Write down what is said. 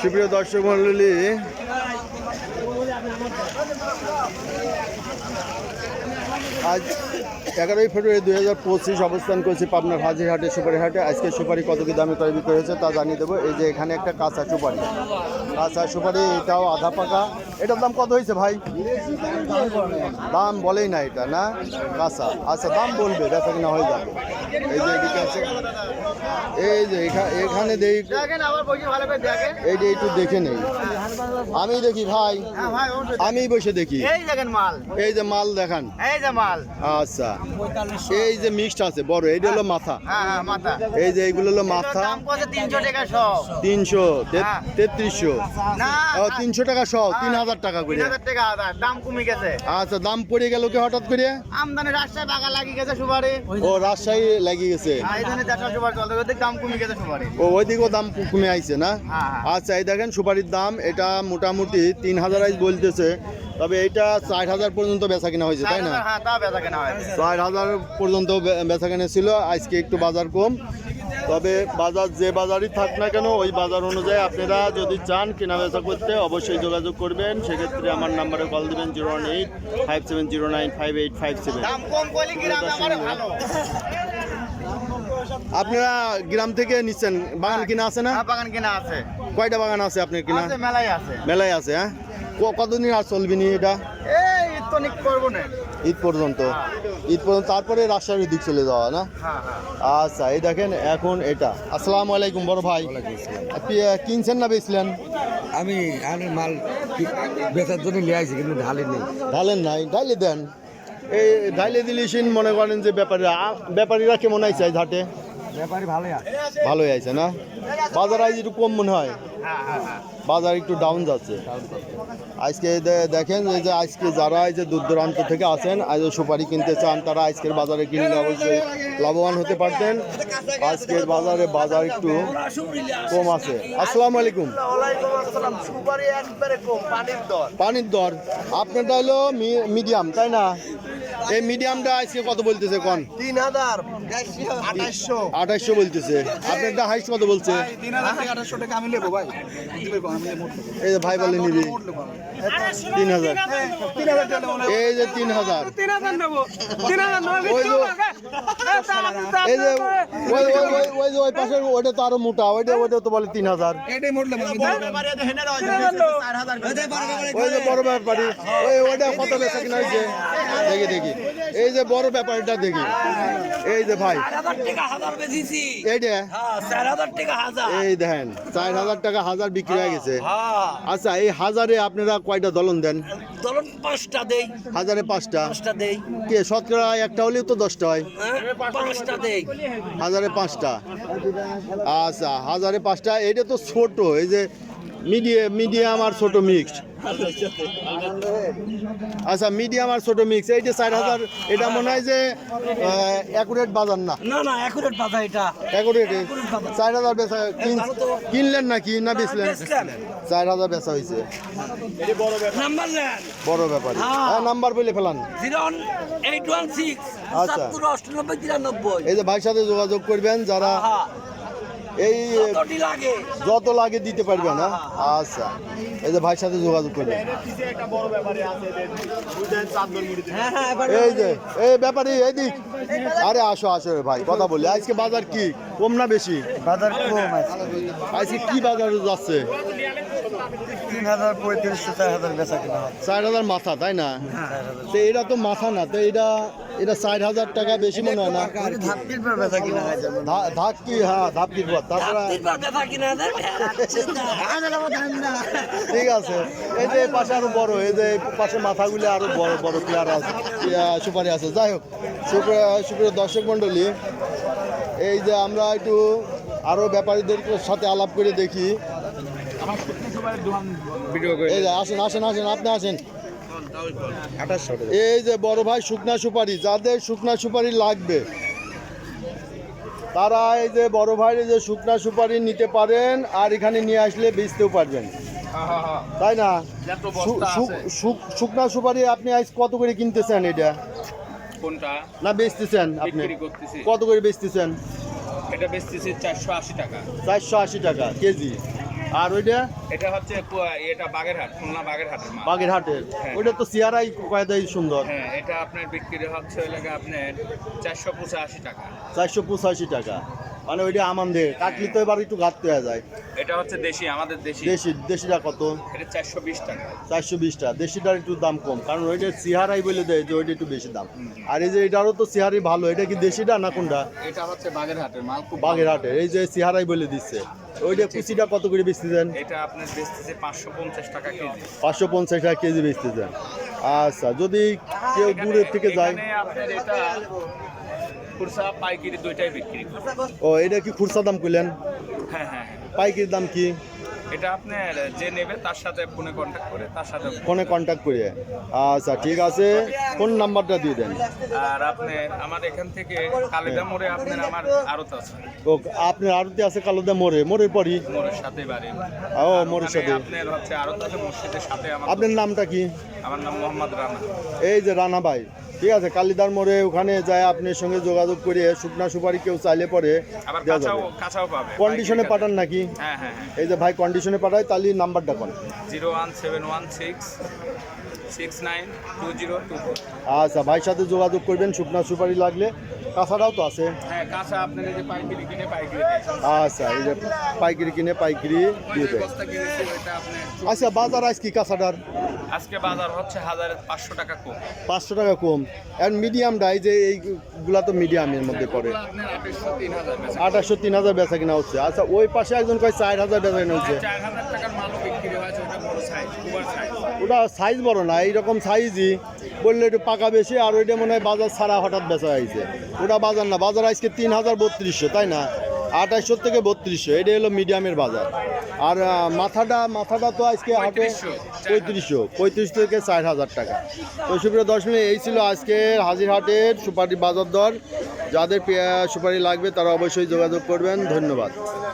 সুপ্রিয় দর্শক মন্ডলী আজ এগারোই ফেব্রুয়ারি দুই হাজার পঁচিশ অবস্থান করছি পাবনার হাজিরহাটে সুপারি হাটে আজকে সুপারি কত কি দামে বিক্রয় হয়েছে তা জানিয়ে দেবো। এই যে এখানে একটা কাঁচা সুপারি। কাঁচা সুপারি, এটাও আধা পাকা। এটার দাম কত হয়েছে ভাই? দাম বলেই না এটা, না? কাঁচা। আচ্ছা দাম বলবে, বেচা কিনা হয়ে যাবে। এই যে এখানে এই যে একটু দেখে নেই। আমি দেখি ভাই। হ্যাঁ। আমি বসে দেখি। এই যে মাল দেখান। এই যে মাল। আচ্ছা। এই যে মিক্সড আছে বড় এইটা হলো মাথা। হ্যাঁ হ্যাঁ এই যে এইগুলো হলো মাথা। তিনশো। তেত্রিশশো। তিনশো টাকা সহ তিন হাজার টাকা করে। দাম কমে গেছে। আচ্ছা দাম পড়ে গেল কি হঠাৎ করে? আমদানি রাজশাহী বাগা লাগি গেছে সুপারি। ও রাজশাহী লাগিয়ে গেছে। ও ওইদিকেও দাম কমে আইছে না? হ্যাঁ, হ্যাঁ। আচ্ছা এই দেখেন সুপারির দাম এটা মোটামুটি তিন হাজার আইস বলতেছে। তবে এটা চার হাজার পর্যন্ত বেচা কিনা হয়েছে তাই না? হ্যাঁ চার হাজার পর্যন্ত বেচা কেনা ছিল আজকে একটু বাজার কম। তবে বাজার যে বাজারই থাক না কেন ওই বাজার অনুযায়ী আপনারা যদি চান কেনা বেচা করতে অবশ্যই যোগাযোগ করবেন। সেক্ষেত্রে আমার নাম্বারে কল দেবেন zero one eight five seven zero nine five eight five seven দাম কম করলে গ্রামে আমার ভালো আপনারা গ্রাম থেকে নিচ্ছেন বাগান কিনা আছে না? হ্যাঁ, বাগান কিনা আছে। কয়টা বাগান আছে আপনার কিনা? আছে মেলাই আছে। মেলায় আছে হ্যাঁ? ক- কতদিন আর চলবি নি এটা? এই তো নিক করব না। ঈদ পর্যন্ত। ঈদ পর্যন্ত তারপরে রাজশাহীর দিক চলে যাওয়া না? হ্যাঁ হ্যাঁ। আচ্ছা এই দেখেন এখন এটা। আসসালামু আলাইকুম বড় ভাই। আপনি কিনছেন না বেচলেন? আমি আমি মাল বেচার জন্য নিয়ে আসি কিন্তু ঢালি নেই। ঢালেন নাই ঢাইলে দেন। এই ঢাইলে দিলিসিন মনে করেন যে ব্যাপারীরা ব্যাপারীরা কেমন আইছে হাটে ব্যাপারই ভালোই আছে। ভালোই আইছে না? বাজার আজ একটু কম মনে হয়। হ্যাঁ হ্যাঁ হ্যাঁ বাজার একটু ডাউন যাচ্ছে। আজকে দেখেন এই যে আজকে যারা এই যে দূর দূরান্ত থেকে আসেন আজ সুপারি কিনতে চান তারা আজকের বাজারে কিনলে অবশ্যই লাভবান হতে পারতেন। আজকের বাজারে বাজার একটু কম আছে। আসসালামু আলাইকুম। ওয়ালাইকুম আসসালাম সুপারি একবারে কম পানির দর। পানির দর। আপনারটা হলো মিডিয়াম তাই না? এই মিডিয়ামটা আজকে কত বলতেছে কোন? তিন হাজার আঠাশশো। আঠাশশো বলতেছে। আপনারটা হাইস্ট কত বলছে? টাকা টাকা আমি নেব ভাই। এই যে ভাই বলে নিবি। তিন হাজার। এই যে তিন হাজার। ওই এই যে ওই ওই ওই ওই যে ওই পাশে ওইটা তো আরও মোটা ওইটা ওইটা তো বলে তিন হাজার। এটাই মোটলে ওই যে বড় ব্যাপারী। ওই ওইটা কত বেচা কিনা হয়েছে? দেখি দেখি। এই যে বড় ব্যাপারটা দেখি। এই যে ভাই। হ্যাঁ এই দেখেন চার হাজার টাকা হাজার বিক্রি হয়ে গেছে। হ্যাঁ। আচ্ছা এই হাজারে আপনারা কয়টা দলন দেন? ধরুন পাঁচটা দেই। হাজারে পাঁচটা। পাঁচটা দেই। কে শতকরা একটা হলেও তো দশটা হয়। হ্যাঁ পাঁচটা দেই। হাজারে পাঁচটা। আচ্ছা হাজারে পাঁচটা। এটা তো ছোট এই যে মিডিয়াম মিডিয়াম আর ছোট মিক্স আচ্ছা মিডিয়াম আর ছোট মিক্স এই যে চার হাজার এটা মনে হয় যে অ্যাকুরেট বাজার না? না না একুরেট পাতা এটা। অ্যাকুরেট চার হাজার বেচা কিন- কিনলেন নাকি না বেচলেন? চার হাজার বেচা হয়েছে। বড় ব্যাপার। হ্যাঁ। হ্যাঁ নাম্বার বলে ফেলান। আচ্ছা। এই যে ভাইয়ের সাথে যোগাযোগ করবেন যারা হ্যাঁ। এই যত লাগে দিতে পারবে না? আচ্ছা। এই যে ভাইয়ের সাথে যোগাযোগ করবেন হ্যাঁ হ্যাঁ এই যে এই ব্যাপারে এইদিক আরে আসো আসো রে ভাই কথা বলি। আজকে বাজার কি? কম না বেশি? বাজার কম আজকে কি বাজার যাচ্ছে? তিন হাজার পঁয়ত্রিশশো চার হাজার বেচা কিনা হবে চার হাজার মাথা তাই না? তো এটা তো মাথা না তো এটা এটা চার হাজার টাকা বেশি মনে হয় না? ধাপ্পির পর বেচা কিনা হয় হ্যাঁ ধাপকির পর তারপরে ঠিক আছে। এই যে পাশে আরও বড় এই যে পাশে মাথাগুলি আরও বড় বড় প্লেয়ার আছে সুপারি আছে। যাই হোক সুপ্রিয় সুপ্রিয় দর্শক মন্ডলী এই যে আমরা একটু আরও ব্যাপারীদের সাথে আলাপ করে দেখি। এই যে আসেন আসেন আসেন আপনি আসেন। এই যে বড় ভাই শুকনা সুপারি যাদের শুকনা সুপারি লাগবে তারা এই যে বড় ভাই যে শুকনা সুপারি নিতে পারেন আর এখানে নিয়ে আসলে বেচতেও পারবেন। তাই না? শুকনা সুপারি আপনি আজ কত করে কিনতেছেন এটা? কোনটা? না বেচতেছেন আপনি? কত করে বেচতেছেন? এটা বেচতেছি চারশো আশি টাকা। চারশো আশি টাকা কেজি। আর ওইটা? এটা হচ্ছে এটা বাগেরহাট খুলনা বাগেরহাটের মাল। বাগের ওইটা তো চেয়ারাই কয়দাই সুন্দর। হ্যাঁ এটা আপনার বিক্রি হচ্ছে লাগে আপনার চারশো পঁচাশি টাকা। চারশো পঁচাশি টাকা। মানে ওইটা আমাদের কাটলি তো এবার একটু ঘাটতে হয়ে যায়। এটা হচ্ছে দেশি আমাদের দেশি। দেশি দেশিটা কত? এটা চারশো বিশ টাকা। চারশো বিশটা দেশিটার একটু দাম কম কারণ ওইটা সিহারাই বলে দেয় যে ওইটা একটু বেশি দাম। আর এই যে এটারও তো সিহারি ভালো এটা কি দেশিটা না কোনটা? এটা হচ্ছে বাগেরহাটের মাল খুব বাগের হাটে এই যে সিহারাই বলে দিচ্ছে। ওইটা কুচিটা কত করে বেচতেছেন? এটা আপনার বেচতেছে পাঁচশো পঞ্চাশ টাকা কেজি। পাঁচশো পঞ্চাশ টাকা কেজি বেচতেছেন। আচ্ছা যদি কেউ দূরের থেকে যায় এটা খুরসা পাইকারি দুইটাই বিক্রি। ও এটা কি খুরসা দাম করলেন হ্যাঁ হ্যাঁ হ্যাঁ। পাইকির দাম কি? এটা আপনার যে নেবে তার সাথে ফোনে কন্ট্যাক্ট করে তার সাথে ফোনে কন্ট্যাক্ট করে। আচ্ছা ঠিক আছে। কোন নাম্বারটা দিয়ে দেন? আর আপনার আমার এখান থেকে কালিদা মোড়ে আপনার আমার আড়ত আছে। ও আপনার আরতি আছে কালোদা মোড়ে। পরই মোড়ের সাথে বাড়ি। ও মোড়ের সাথে। আপনার হচ্ছে আড়ত আছে মসজিদের সাথে আমার আপনার নামটা কি? আমার নাম মোহাম্মদ রানা। এই যে রানা ভাই। ঠিক আছে কালিদার মোড়ে ওখানে যায় আপনার সঙ্গে যোগাযোগ করে শুকনা সুপারি কেউ চাইলে পরে কন্ডিশনে পাঠান নাকি? হ্যাঁ হ্যাঁ হ্যাঁ। এই যে ভাই কন্ডিশনে পাঠায় তাহলে নাম্বারটা কোন zero one seven one six আচ্ছা ভাইয়ের সাথে যোগাযোগ করবেন শুকনা সুপারি লাগলে। কাঁচাটাও তো আছে। হ্যাঁ কাঁচা আপনার এই যে পাইকারি কিনে পাইকারি আচ্ছা এই যে পাইকারি কিনে পাইকারি দিয়ে দেয়। আচ্ছা বাজার আজ কি কাঁচাটার? আজকে বাজার হচ্ছে হাজার পাঁচশো টাকা কম। পাঁচশো টাকা কম। আর মিডিয়ামটা এই যে এইগুলা তো মিডিয়ামের মধ্যে পড়ে। আঠাশশো তিন হাজার বেচা কিনা। হচ্ছে। আচ্ছা ওই পাশে একজন কয় চার হাজার বেচা কিনা হচ্ছে? ওটা সাইজ বড় না এইরকম সাইজই বললে একটু পাকা বেশি আর ওইটা মনে হয় বাজার ছাড়া হঠাৎ বেচা হয়েছে। ওটা বাজার না বাজার আজকে তিন হাজার বত্রিশশো তাই না? আঠাশশো থেকে বত্রিশশো এটা হলো মিডিয়ামের বাজার। আর মাথাটা মাথাটা তো আজকে হাটে পঁয়ত্রিশশো, পঁয়ত্রিশ থেকে চার হাজার টাকা। তো সুপ্রিয় দশ মিনিট এই ছিল আজকে হাজিরহাটের সুপারি বাজার দর। যাদের সুপারি লাগবে তারা অবশ্যই যোগাযোগ করবেন। ধন্যবাদ।